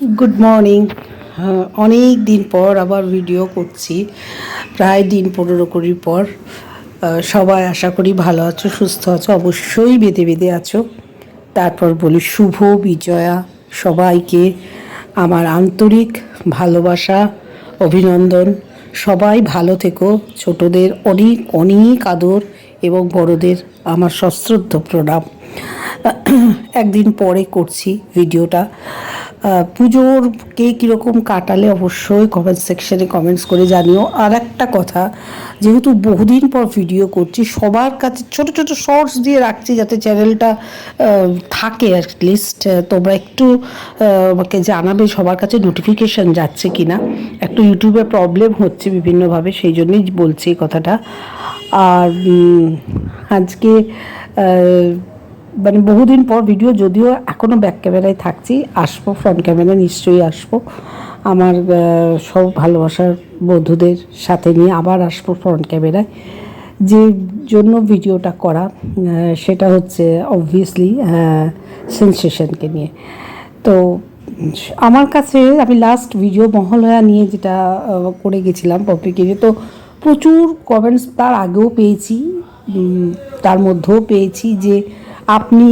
Good morning অনেক দিন পর আবার ভিডিও করছি। প্রায় দিন পনেরো কুড়ি পর। সবাই আশা করি ভালো আছো, সুস্থ আছো, অবশ্যই বেঁধে বেঁধে আছো। তারপর বলি শুভ বিজয়া। সবাইকে আমার আন্তরিক ভালোবাসা, অভিনন্দন। সবাই ভালো থেকো। ছোটদের অনেক অনেক আদর এবং বড়দের আমার সশ্রদ্ধ প্রণাম। একদিন পরে করছি ভিডিওটা পুজোর কে কীরকম কাটালে অবশ্যই কমেন্ট সেকশনে কমেন্টস করে জানিও। আর একটা কথা, যেহেতু বহুদিন পর ভিডিও করছি, সবার কাছে ছোট ছোট শর্টস দিয়ে রাখছি যাতে চ্যানেলটা থাকে অ্যাটলিস্ট তোমরা একটু আমাকে জানাবে সবার কাছে নোটিফিকেশান যাচ্ছে কি না একটু ইউটিউবে প্রবলেম হচ্ছে বিভিন্নভাবে, সেই জন্যই বলছি এই কথাটা। আর আজকে মানে বহুদিন পর ভিডিও যদিও এখনও ব্যাক ক্যামেরায় থাকছি, আসব ফ্রন্ট ক্যামেরা নিশ্চয়ই আসব। আমার সব ভালোবাসার বন্ধুদের সাথে নিয়ে আবার আসব ফ্রন্ট ক্যামেরায় যে জন্য ভিডিওটা করা সেটা হচ্ছে অবভিয়াসলি সেন্সেশনকে নিয়ে। তো, আমার কাছে আমি লাস্ট ভিডিও মহলয়া নিয়ে যেটা করে গেছিলাম পপিকে তো প্রচুর কমেন্টস তার আগেও পেয়েছি তার মধ্যেও পেয়েছি যে আপনি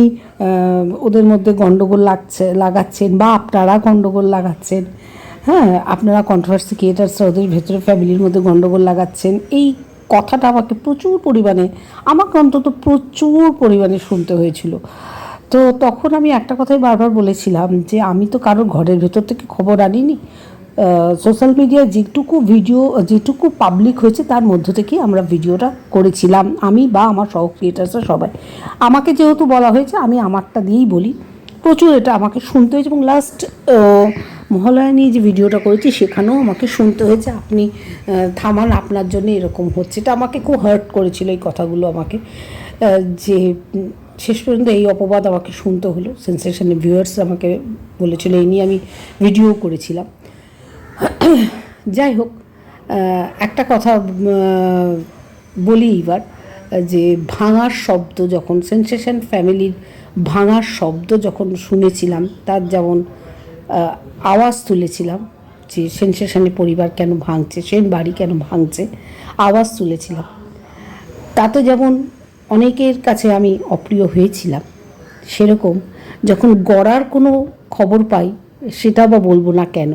ওদের মধ্যে গণ্ডগোল লাগছে, লাগাচ্ছেন বা আপনারা গণ্ডগোল লাগাচ্ছেন হ্যাঁ আপনারা কন্ট্রোভার্সি ক্রিয়েটার্সরা ওদের ভেতরে ফ্যামিলির মধ্যে গণ্ডগোল লাগাচ্ছেন, এই কথাটা আমাকে প্রচুর পরিমাণে, আমাকে অন্তত প্রচুর পরিমাণে শুনতে হয়েছিল। তো তখন আমি একটা কথাই বারবার বলেছিলাম যে, আমি তো কারোর ঘরের ভেতর থেকে খবর আনিনি সোশ্যাল মিডিয়ায় যেটুকু ভিডিও যেটুকু পাবলিক হয়েছে, তার মধ্য থেকে আমরা ভিডিওটা করেছিলাম। আমি বা আমার সহ ক্রিয়েটার্সরা সবাই। আমাকে যেহেতু বলা হয়েছে, আমি আমারটা দিয়েই বলি। প্রচুর এটা আমাকে শুনতে হয়েছে এবং লাস্ট মহালয়া নিয়ে যে ভিডিওটা করেছি, সেখানেও আমাকে শুনতে হয়েছে। আপনি থামান আপনার জন্য এরকম হচ্ছে। এটা আমাকে খুব হার্ট করেছিল এই কথাগুলো আমাকে। যে শেষ পর্যন্ত এই অপবাদ আমাকে শুনতে হলো। সেন্সেশনের ভিউয়ার্স আমাকে বলেছিল, এই নিয়ে আমি ভিডিও করেছিলাম। যাই হোক একটা কথা বলি এবার যে ভাঙার শব্দ যখন সেন্সেশন ফ্যামিলির ভাঙার শব্দ যখন শুনেছিলাম, তার যেমন আওয়াজ তুলেছিলাম, যে সেন্সেশনের পরিবার কেন ভাঙছে সেন বাড়ি কেন ভাঙছে, আওয়াজ তুলেছিলাম। তাতে যেমন অনেকের কাছে আমি অপ্রিয় হয়েছিলাম, সেরকম যখন গড়ার কোনো খবর পাই, সেটা বা বলব না কেন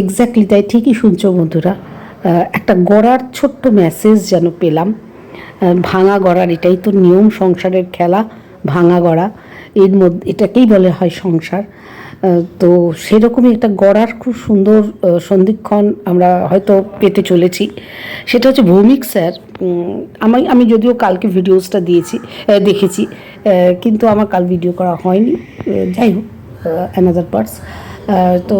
এক্স্যাক্টলি তাই ঠিকই শুনছো বন্ধুরা। একটা গড়ার ছোট্ট মেসেজ যেন পেলাম। ভাঙা গড়ার, এটাই তো নিয়ম সংসারের খেলা, ভাঙা গড়া। এর মধ্যে, এটাকেই বলে হয় সংসার। তো সেরকমই একটা গড়ার খুব সুন্দর সন্ধিক্ষণ আমরা হয়তো পেতে চলেছি। সেটা হচ্ছে ভৌমিক স্যার। আমি আমি যদিও কালকে ভিডিওসটা দিয়েছি দেখেছি কিন্তু আমার কাল ভিডিও করা হয়নি। যাই হোক অ্যানাদার পার্টস তো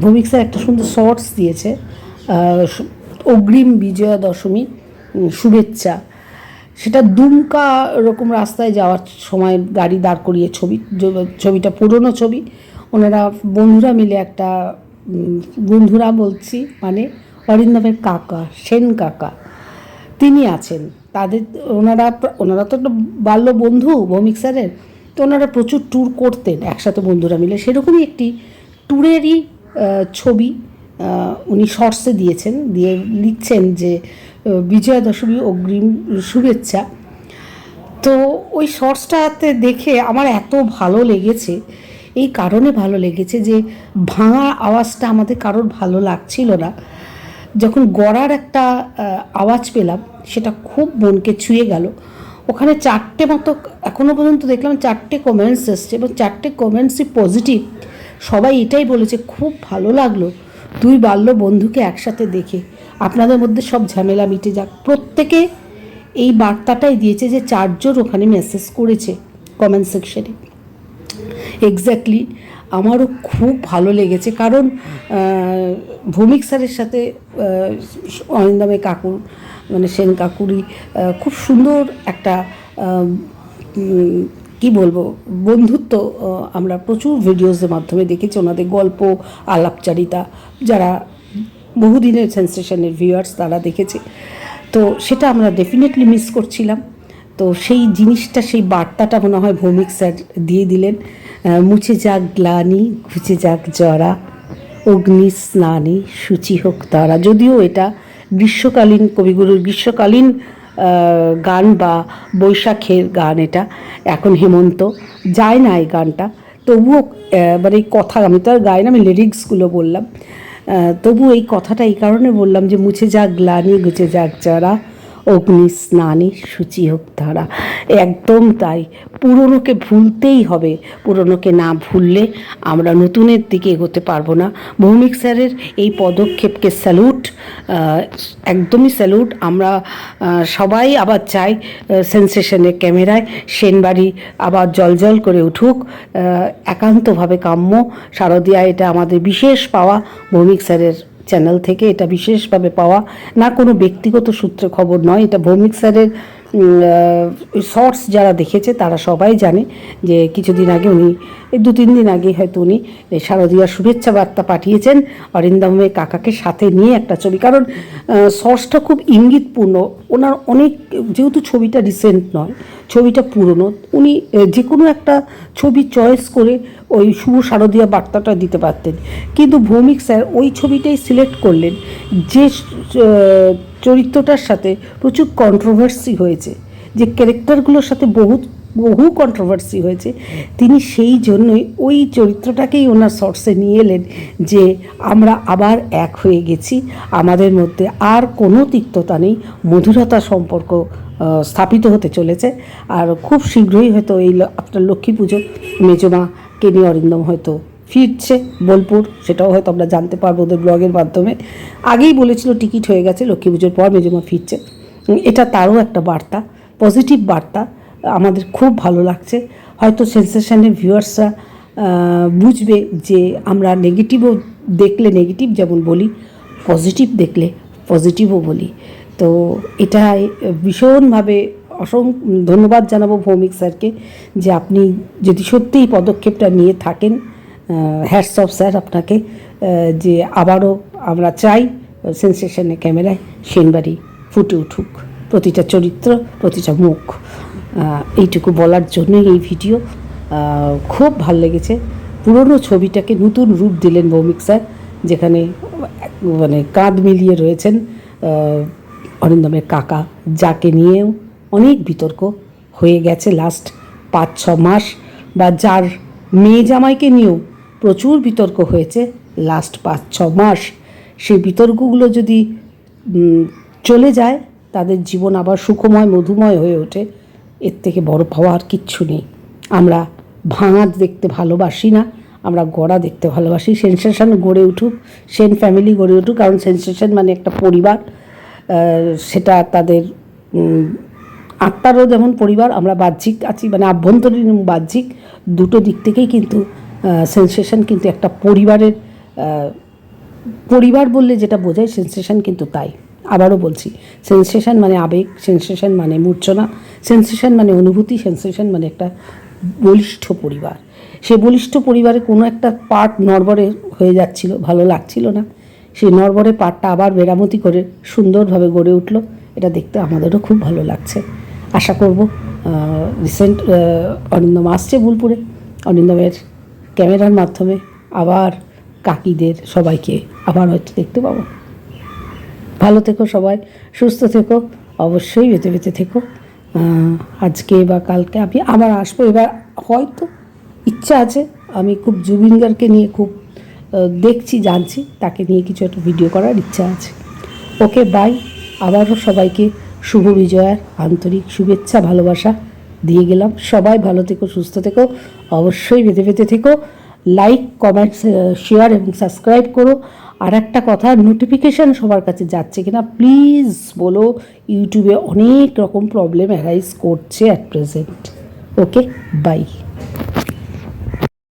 ভৌমিক স্যার একটা সুন্দর শর্টস দিয়েছে অগ্রিম বিজয়া দশমী শুভেচ্ছা। সেটা দুমকা এরকম রাস্তায় যাওয়ার সময় গাড়ি দাঁড় করিয়ে ছবি ছবিটা পুরনো ছবি। ওনারা বন্ধুরা মিলে একটা বন্ধুরা বলছি মানে অরিন্দমের কাকা, সেন কাকা, তিনি আছেন। তাদের, ওনারা ওনারা তো একটা বাল্য বন্ধু ভৌমিক স্যারের তো ওনারা প্রচুর ট্যুর করতেন একসাথে বন্ধুরা মিলে। সেরকমই একটি ট্যুরেরই ছবি উনি শর্টসে দিয়েছেন, দিয়ে লিখছেন যে বিজয়া দশমী অগ্রিম শুভেচ্ছা। তো ওই শর্টসটাতে দেখে আমার এত ভালো লেগেছে, এই কারণে ভালো লেগেছে যে, ভাঙা আওয়াজটা আমাদের কারোর ভালো লাগছিল না। যখন গড়ার একটা আওয়াজ পেলাম, সেটা খুব মনকে ছুঁয়ে গেল। ওখানে চারটে মতো এখনও পর্যন্ত দেখলাম চারটে কমেন্টস এসছে এবং চারটে কমেন্টসই পজিটিভ সবাই এটাই বলেছে খুব ভালো লাগল দুই বাল্য বন্ধুকে একসাথে দেখে। আপনাদের মধ্যে সব ঝামেলা মিটে যাক। প্রত্যেকে এই বার্তাটাই দিয়েছে যে চারজন ওখানে মেসেজ করেছে কমেন্ট সেকশনে এক্স্যাক্টলি আমারও খুব ভালো লেগেছে কারণ ভৌমিক স্যারের সাথে অরিন্দমে কাকুর মানে সেন কাকুরই আহ, খুব সুন্দর একটা কি বলব, বন্ধুত্ব আমরা প্রচুর ভিডিওসের মাধ্যমে দেখেছি, ওনাদের গল্প, আলাপচারিতা, যারা বহুদিনের সেন্সেশনের ভিউয়ার্স তারা দেখেছে। তো সেটা আমরা ডেফিনেটলি মিস করছিলাম। তো সেই জিনিসটা, সেই বার্তাটা মনে হয় ভৌমিক স্যার দিয়ে দিলেন মুছে যাক গ্লানি, ঘুচে যাক জরা, অগ্নি স্নানে সূচি হোক তারা। যদিও এটা গ্রীষ্মকালীন কবিগুরুর গ্রীষ্মকালীন গান বা বৈশাখের গান এটা। এখন হেমন্ত যায় না এই গানটা। তবুও মানে এই কথা, আমি তো আর গাই না, আমি লিরিক্সগুলো বললাম। তবু এই কথাটা এই কারণে বললাম যে মুছে যাক, গ্লানি গুছে যাক, যারা অগ্নি স্নানে সূচি হোক তারা একদম তাই। পুরনোকে ভুলতেই হবে। পুরনোকে না ভুললে আমরা নতুনের দিকে এগোতে পারব না। ভৌমিক স্যারের এই পদক্ষেপকে স্যালুট একদমই স্যালুট। আমরা সবাই আবার চাই সেন্সেশনের ক্যামেরায় সেনবাড়ি আবার জলজল করে উঠুক। একান্তভাবে কাম্য। শারদিয়া এটা আমাদের বিশেষ পাওয়া। ভৌমিক স্যারের চ্যানেল থেকে এটা বিশেষভাবে পাওয়া, না কোনো ব্যক্তিগত সূত্রে খবর নয়। এটা ভৌমিক স্যারের শর্টস যারা দেখেছে, তারা সবাই জানে যে কিছুদিন আগে উনি দু তিন দিন আগে হয়তো উনি এই শারদীয়ার শুভেচ্ছা বার্তা পাঠিয়েছেন অরিন্দমের কাকাকে সাথে নিয়ে একটা ছবি। কারণ শর্টসটা খুব ইঙ্গিতপূর্ণ। ওনার অনেক, যেহেতু ছবিটা রিসেন্ট নয় ছবিটা পুরনো। উনি যে কোনো একটা ছবি চয়েস করে ওই শুভ শারদীয়া বার্তাটা দিতে পারতেন। কিন্তু ভৌমিক স্যার ওই ছবিটাই সিলেক্ট করলেন, যে চরিত্রটার সাথে প্রচুর কন্ট্রোভার্সি হয়েছে, যে ক্যারেক্টারগুলোর সাথে বহু বহু কন্ট্রোভার্সি হয়েছে, তিনি সেই জন্যই ওই চরিত্রটাকেই ওনার শর্টসে নিয়ে এলেন যে আমরা আবার এক হয়ে গেছি, আমাদের মধ্যে আর কোনো তিক্ততা নেই, মধুরতা সম্পর্ক স্থাপিত হতে চলেছে। আর খুব শীঘ্রই হয়তো এই আপনার লক্ষ্মী পুজো মেজমা নিয়ে অরিন্দম হয়তো ফিরছে বোলপুর, সেটাও হয়তো আমরা জানতে পারব ওদের ব্লগের মাধ্যমে। আগেই বলেছিল টিকিট হয়ে গেছে, লক্ষ্মী পুজোর পর মেজমা ফিরছে। এটা তারও একটা বার্তা পজিটিভ বার্তা। আমাদের খুব ভালো লাগছে। হয়তো সেন্সেশনের ভিউয়ার্সরা বুঝবে যে আমরা নেগেটিভও দেখলে নেগেটিভ যেমন বলি পজিটিভ দেখলে পজিটিভও বলি। তো এটা ভীষণভাবে অসং, ধন্যবাদ জানাব ভৌমিক স্যারকে যে আপনি যদি সত্যিই পদক্ষেপটা নিয়ে থাকেন হ্যাটস অফ স্যার আপনাকে যে আবারও আমরা চাই সেন্সেশনে ক্যামেরায় সেনবাড়ি ফুটে উঠুক। প্রতিটা চরিত্র, প্রতিটা মুখ এইটুকু বলার জন্যই এই ভিডিও খুব ভালো লেগেছে। পুরনো ছবিটাকে নতুন রূপ দিলেন ভৌমিক স্যার, যেখানে মানে কাঁধ মিলিয়ে রয়েছেন অরিন্দমের কাকা, যাকে নিয়েও অনেক বিতর্ক হয়ে গেছে লাস্ট পাঁচ, ছ মাস, বা যার মেয়ে জামাইকে নিয়েও প্রচুর বিতর্ক হয়েছে লাস্ট পাঁচ, ছ মাস। সেই বিতর্কগুলো যদি চলে যায়, তাদের জীবন আবার সুখময়, মধুময় হয়ে ওঠে, এর থেকে বড় পাওয়া আর কিচ্ছু নেই। আমরা ভাঙা দেখতে ভালোবাসি না। আমরা গড়া দেখতে ভালোবাসি। সেন্সেশন গড়ে উঠুক সেন ফ্যামিলি গড়ে উঠুক, কারণ সেন্সেশন মানে একটা পরিবার সেটা তাদের আত্মারও যেমন পরিবার, আমরা বাহ্যিক আছি মানে আভ্যন্তরীণ এবং বাহ্যিক, দুটো দিক থেকেই কিন্তু সেন্সেশন কিন্তু একটা পরিবারের পরিবার বললে যেটা বোঝায় সেন্সেশন কিন্তু তাই। আবারও বলছি সেন্সেশন মানে আবেগ সেন্সেশন মানে মূর্ছনা সেন্সেশন মানে অনুভূতি সেন্সেশন মানে একটা বলিষ্ঠ পরিবার। সে বলিষ্ঠ পরিবারে কোনো একটা পার্ট নড়বড়ে হয়ে যাচ্ছিল, ভালো লাগছিল না। সেই নড়বড়ে পার্টটা আবার মেরামতি করে সুন্দরভাবে গড়ে উঠল। এটা দেখতে আমাদেরও খুব ভালো লাগছে। আশা করব রিসেন্ট অরিন্দম আসছে বোলপুরে। অরিন্দমের ক্যামেরার মাধ্যমে আবার কাকিদের সবাইকে আবার হয়তো দেখতে পাবো। ভালো থেকো সবাই, সুস্থ থেকো, অবশ্যই বেঁচে বেঁচে থেকো। আজকে বা কালকে আমি আবার আসব, এবার হয়তো ইচ্ছা আছে। আমি খুব জুবিন গার্গকে নিয়ে খুব দেখছি, জানছি। তাকে নিয়ে কিছু একটা ভিডিও করার ইচ্ছা আছে। ওকে বাই আবারও সবাইকে শুভ বিজয়ার আন্তরিক শুভেচ্ছা, ভালোবাসা দিয়ে গেলাম। সবাই ভালো থেকো, সুস্থ থেকো। অবশ্যই বেঁধে বেঁধে থেকো। লাইক কমেন্টস শেয়ার এবং সাবস্ক্রাইব করো। আর একটা কথা নোটিফিকেশান সবার কাছে যাচ্ছে কিনা প্লিজ বলো ইউটিউবে অনেক রকম প্রবলেম অ্যারাইজ করছে অ্যাট প্রেজেন্ট ওকে বাই